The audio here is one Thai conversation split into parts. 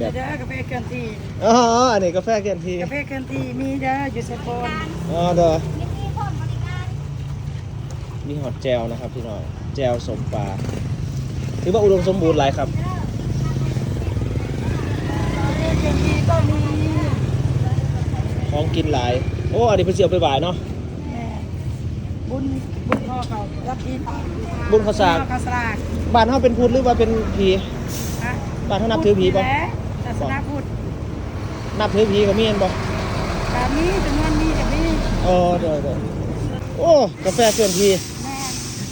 เด้อกาแฟเคลื่อนที่อ๋ออันนี้กาแฟเกินทีกาแฟเคลื่อนที่มีเด้ออยู่เซโปนอ๋อเด้อมีที่พร้อมบริการมีหอดแจวนะครับพี่น้องแจวสมปลาถือว่าอุดมสมบูรณ์หลายครับกาแฟเคลื่อนที่ก็มีของกินหลายโอ้อันนี้เป็นเสียวไปบ่ายเนาะ แม่บุญบุญพ่อเขารับที่บุญข้าวสาก บุญพ่อเขาสลากบ้านเฮาเป็นพุทธหรือว่าเป็นผีฮะบ้านเฮานับถือผีบ่แหละศาสนาพุทธนับถือผีก็มีเห็นบ่กามีจำนวนมีกับมีอ๋อเด้อเด้อโอ้กาแฟเกินทีแม่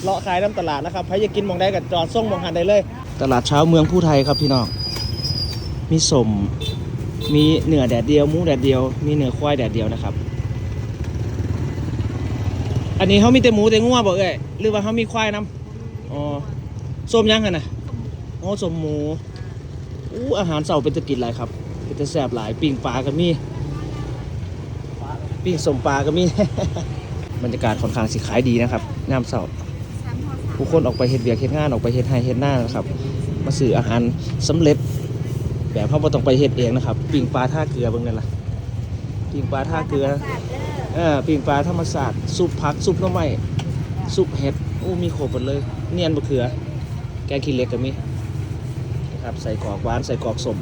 เลาะขายน้ำตลาดนะครับใครจะกินหมองได้กับจอดส่งหมองหันได้เลย ตลาดเช้าเมืองผู้ไทยครับพี่น้องมีสมมีเนื้อแดดเดียวหมูแดดเดียว มีเนื้อควายแดดเดียวนะครับ อันนี้เขามีแต่หมูแต่งัวบอกเอ้ยหรือว่าเขามีควายน้ำอ๋อส้มยังไงนะอ๋อสมหมู อู้อาหารเสาเป็นตะกินหลายครับ เป็นตะแสบหลายปิ้งปลาก็มีปิ้งสมปลาก็มี บรรยากาศค่อนข้างสิขายดีนะครับยามเสาร์สาผู้คนออกไปเฮ็ดเวียกเฮ็ดงานออกไปเฮ็ดไร่เฮ็ดหน้านะครับ มาซื้ออาหารสำเร็จ แบบเขาบ่ต้องไปเฮ็ดเองนะครับปิ้งปลาท่าเกลือเบิ่งนั่นล่ะปิ้งปลาท่าเกลือเออปิ้งปลาธรรมศาสตร์ซุปผักซุปน่อไม้ซุปเห็ดโอ้มีครบหมดเลย เนียนบะเขือ แกงขี้เล็กก็มี ครับ ใส่กรอกหวานใส่กรอกสม